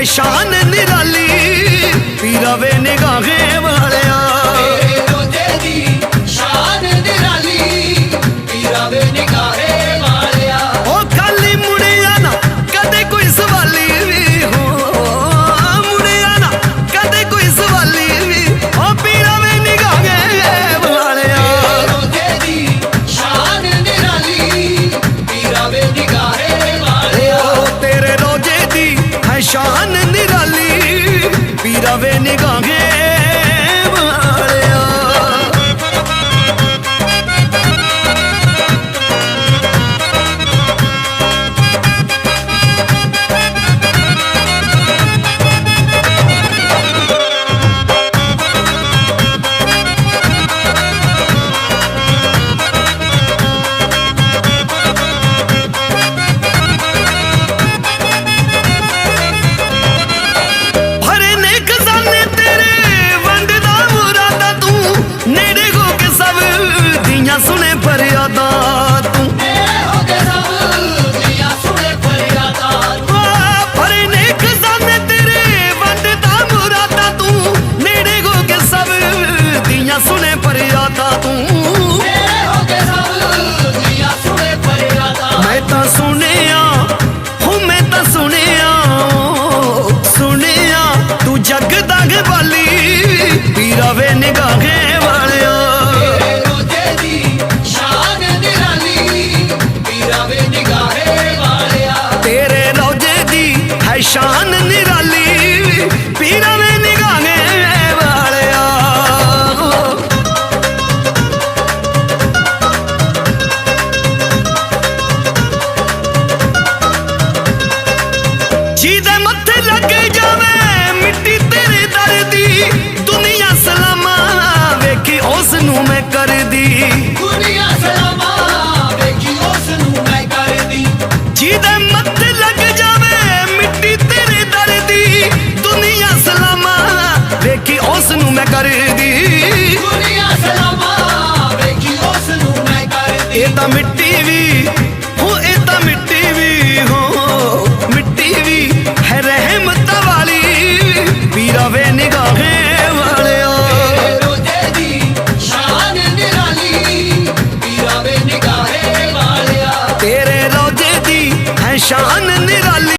ਹੈ ਸ਼ਾਨ ਨਿਰਾਲੀ love any gone காக்கும் ਲੱਗ ਜਾਵੇ। ਮਿੱਟੀ ਤੇਰੇ ਦਰ ਦੀ। ਦੁਨੀਆ ਸਲਾਮਾ ਵੇਖੀ ਉਸ ਨੂੰ ਮੈਂ ਕਰਦੀ। ਜਿਹਦੇ ਮੱਥੇ ਲੱਗ ਜਾਵੇ ਮਿੱਟੀ ਤੇਰੇ ਦਰ ਦੀ। ਦੁਨੀਆ ਸਲਾਮਾ ਵੇਖੀ ਉਸ ਨੂੰ ਮੈਂ ਕਰਦੀ। ਇਹ ਤਾਂ ਮਿੱਟੀ ਵੀ